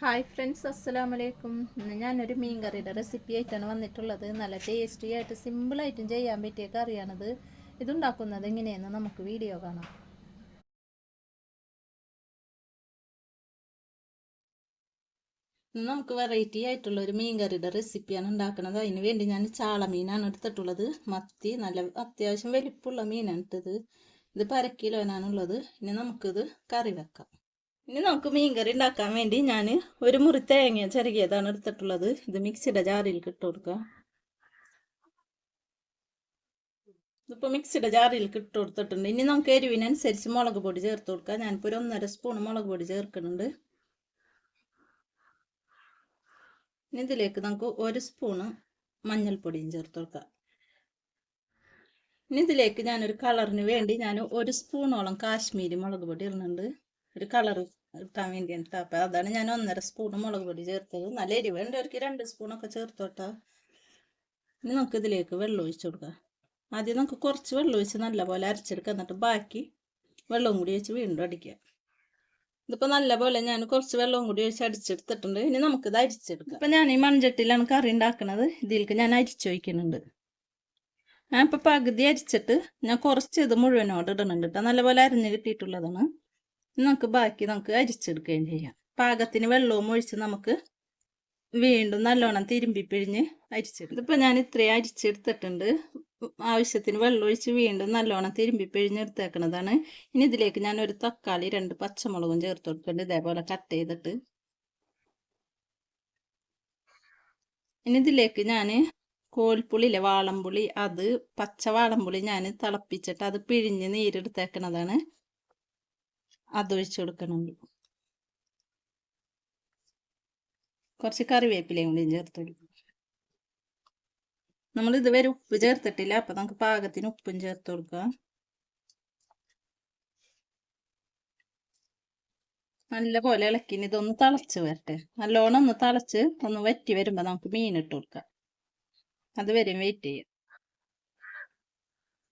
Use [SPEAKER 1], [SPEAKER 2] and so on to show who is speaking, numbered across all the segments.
[SPEAKER 1] Hi friends അസ്സലാമു വലൈക്കും ഇന്ന് ഞാനൊരു മീൻ കറിയുടെ റെസിപ്പി ആയിട്ടാണ് വന്നിട്ടുള്ളത്. നല്ല ടേസ്റ്റി ആയിട്ട് സിമ്പിളായിട്ടും ചെയ്യാൻ പറ്റിയ കറിയാണത്. ഇതുണ്ടാക്കുന്നത് എങ്ങനെയെന്ന് നമുക്ക് വീഡിയോ കാണാം. നമുക്ക് വെറൈറ്റി ആയിട്ടുള്ള ഒരു മീൻ കറിയുടെ റെസിപ്പിയാണ് ഉണ്ടാക്കുന്നത്. അതിന് വേണ്ടി ഞാൻ ചാള മീനാണ് എടുത്തിട്ടുള്ളത്. മത്തി നല്ല അത്യാവശ്യം വലിപ്പമുള്ള മീനാണ് ഇട്ടത് ഇത് പരക്കിലോനാണുള്ളത് ഇനി നമുക്കിത് കറി വെക്കാം. ഇനി നമുക്ക് മീൻകറി ഉണ്ടാക്കാൻ വേണ്ടി ഞാൻ ഒരു മുറി തേങ്ങ ചിരകിയതാണ് എടുത്തിട്ടുള്ളത്. ഇത് മിക്സിയുടെ ജാറിലേക്ക് ഇട്ട് ഇതിപ്പോൾ മിക്സിയുടെ ജാറിലേക്ക് ഇട്ട് കൊടുത്തിട്ടുണ്ട്. ഇനി നമുക്ക് എരിവിനനുസരിച്ച് മുളക് പൊടി ചേർത്ത് കൊടുക്കാം ഞാനിപ്പോൾ ഒരു ഒന്നര സ്പൂൺ മുളക് പൊടി ചേർക്കുന്നുണ്ട്. ഇനി ഇതിലേക്ക് നമുക്ക് ഒരു സ്പൂണ് മഞ്ഞൾപ്പൊടിയും ചേർത്ത് കൊടുക്കുക. ഇനി ഇതിലേക്ക് ഞാനൊരു കളറിന് വേണ്ടി ഞാൻ ഒരു സ്പൂണോളം കാശ്മീരി മുളക് പൊടി ഇടുന്നുണ്ട്. ഒരു കളർ കിട്ടാൻ വേണ്ടിയാണ്. കേട്ടോ അപ്പം അതാണ് ഞാൻ ഒന്നര സ്പൂൺ മുളക് പൊടി ചേർത്തത്. നല്ല എരിവ് ഉണ്ടവർക്ക് രണ്ട് സ്പൂണൊക്കെ ചേർത്തോട്ടോ. ഇനി നമുക്ക് ഇതിലേക്ക് വെള്ളം ഒഴിച്ചു കൊടുക്കാം. ആദ്യം നമുക്ക് കുറച്ച് വെള്ളം ഒഴിച്ച് നല്ലപോലെ അരച്ചെടുക്കുക എന്നിട്ട് ബാക്കി വെള്ളവും കൂടി ഒഴിച്ച് വീണ്ടും അടിക്കുക ഇതിപ്പോൾ നല്ലപോലെ ഞാൻ കുറച്ച് വെള്ളവും കൂടി ഒഴിച്ച് അടിച്ചെടുത്തിട്ടുണ്ട്. ഇനി നമുക്കിത് അരിച്ചെടുക്കാം. ഇപ്പം ഞാൻ ഈ മൺചട്ടിയിലാണ് കറി ഉണ്ടാക്കുന്നത് ഇതിലേക്ക് ഞാൻ അരിച്ചൊഴിക്കുന്നുണ്ട് ഞാൻ ഇപ്പോൾ പകുതി അരിച്ചിട്ട് ഞാൻ കുറച്ച് ഇത് മുഴുവനോട് ഇടുന്നുണ്ട് കേട്ടോ. നല്ലപോലെ അരിഞ്ഞ് കിട്ടിയിട്ടുള്ളതാണ്. നമുക്ക് ബാക്കി നമുക്ക് അരിച്ചെടുക്കുകയും ചെയ്യാം. പാകത്തിന് വെള്ളവും ഒഴിച്ച് നമുക്ക് വീണ്ടും നല്ലോണം തിരുമ്പി പിഴിഞ്ഞ് അരിച്ചെടുക്കും. ഇതിപ്പോൾ ഞാൻ ഇത്രയും അരിച്ചെടുത്തിട്ടുണ്ട്. ആവശ്യത്തിന് വെള്ളം ഒഴിച്ച് വീണ്ടും നല്ലോണം തിരുമ്പി പിഴിഞ്ഞെടുത്തേക്കണതാണ്. ഇനി ഇതിലേക്ക് ഞാൻ ഒരു തക്കാളി രണ്ട് പച്ചമുളകും ചേർത്ത് കൊടുക്കുന്നുണ്ട് ഇതേപോലെ കട്ട് ചെയ്തിട്ട്. ഇനി ഇതിലേക്ക് ഞാൻ കോൽപ്പുളിയിലെ വാളംപുളി അത് പച്ച വാളംപുളി ഞാൻ തിളപ്പിച്ചിട്ട് അത് പിഴിഞ്ഞ് നീരെടുത്തേക്കണതാണ്. അതൊഴിച്ച് കൊടുക്കണം കുറച്ച് കറിവേപ്പിലയും കൂടി ചേർത്ത് നമ്മൾ ഇതുവരെ ഉപ്പ് ചേർത്തിട്ടില്ല. അപ്പൊ നമുക്ക് പാകത്തിന് ഉപ്പും ചേർത്ത് കൊടുക്കാം. നല്ലപോലെ ഇളക്കിന് ഇതൊന്ന് തിളച്ച് വരട്ടെ. നല്ലോണം ഒന്ന് തിളച്ച് ഒന്ന് വറ്റി വരുമ്പോ നമുക്ക് മീൻ ഇട്ട് കൊടുക്കാം. അതുവരെ വെയിറ്റ് ചെയ്യാം.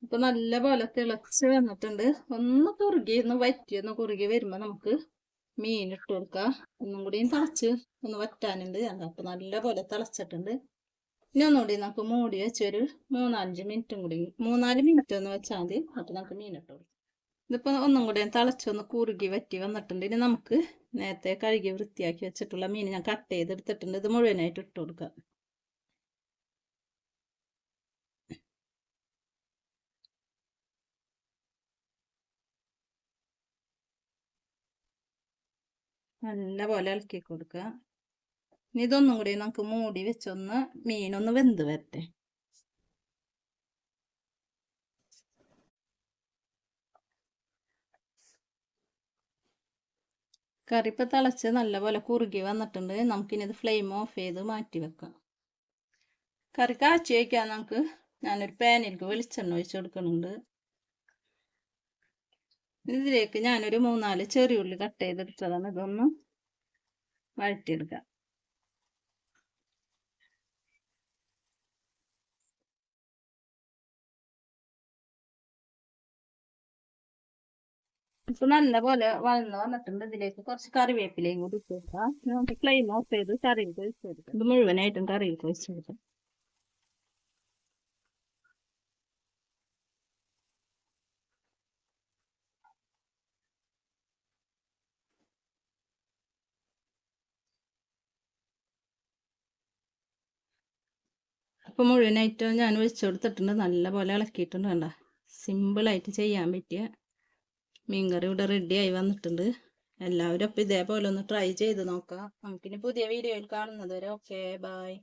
[SPEAKER 1] ഇപ്പൊ നല്ലപോലെ തിളച്ച് വന്നിട്ടുണ്ട്. ഒന്ന് കുറുകി ഒന്ന് വറ്റി ഒന്ന് കുറുകി വരുമ്പോൾ നമുക്ക് മീൻ ഇട്ട് കൊടുക്കാം. ഒന്നും കൂടിയും തിളച്ച് ഒന്ന് വറ്റാനുണ്ട്. അപ്പൊ നല്ലപോലെ തിളച്ചിട്ടുണ്ട്. ഇനി ഒന്നുകൂടി നമുക്ക് മൂടി വെച്ചൊരു മൂന്നാലഞ്ച് മിനിറ്റും കൂടി മൂന്നാൽ മിനിറ്റ് ഒന്ന് വെച്ചാൽ മതി. എന്നിട്ട് നമുക്ക് മീൻ ഇട്ട് കൊടുക്കാം. ഇതിപ്പോൾ ഒന്നും കൂടി തിളച്ചൊന്ന് കുറുകി വറ്റി വന്നിട്ടുണ്ട്. ഇനി നമുക്ക് നേരത്തെ കഴുകി വൃത്തിയാക്കി വെച്ചിട്ടുള്ള മീൻ ഞാൻ കട്ട് ചെയ്തെടുത്തിട്ടുണ്ട്. ഇത് മുഴുവനായിട്ട് ഇട്ട് കൊടുക്കാം. നല്ല പോലെ ഇളക്കി കൊടുക്കുക. ഇനി ഇതൊന്നും കൂടി നമുക്ക് മൂടി വെച്ചൊന്ന് മീനൊന്ന് വെന്ത് വരട്ടെ. കറി ഇപ്പം തിളച്ച് നല്ലപോലെ കുറുകി വന്നിട്ടുണ്ട്. നമുക്കിനി ഇത് ഫ്ലെയിം ഓഫ് ചെയ്ത് മാറ്റി വെക്കാം. കറി കാച്ചി വയ്ക്കാൻ നമുക്ക് ഞാനൊരു പാനിലേക്ക് വെളിച്ചെണ്ണ ഒഴിച്ച് കൊടുക്കുന്നുണ്ട്. ഇതിലേക്ക് ഞാനൊരു മൂന്നാൽ ചെറിയുള്ളി കട്ട് ചെയ്തെടുത്തതാണ്. ഇതൊന്ന് വഴറ്റിയെടുക്കാം. ഇപ്പൊ നല്ല പോലെ വളർന്ന് വന്നിട്ടുണ്ട്. ഇതിലേക്ക് കുറച്ച് കറിവേപ്പിലയും കൂടി ഇട്ട് കൊടുക്കാം. ഫ്ലെയിം ഓഫ് ചെയ്ത് കറിയിൽ ഒഴിച്ച് കൊടുക്കാം. ഇത് മുഴുവനായിട്ടും കറിയിൽ ഒഴിച്ച് കൊടുക്കാം. അപ്പോൾ മുഴുവനായിട്ട് ഞാൻ ഒഴിച്ചു കൊടുത്തിട്ടുണ്ട്. നല്ലപോലെ ഇളക്കിയിട്ടുണ്ട് കണ്ട. സിമ്പിളായിട്ട് ചെയ്യാൻ പറ്റിയ മീൻകറി ഇവിടെ റെഡിയായി വന്നിട്ടുണ്ട്. എല്ലാവരും അപ്പോൾ ഇതേപോലെ ഒന്ന് ട്രൈ ചെയ്ത് നോക്കാം. നമുക്കിനി പുതിയ വീഡിയോയിൽ കാണുന്നത് വരെ ഓക്കെ ബായ്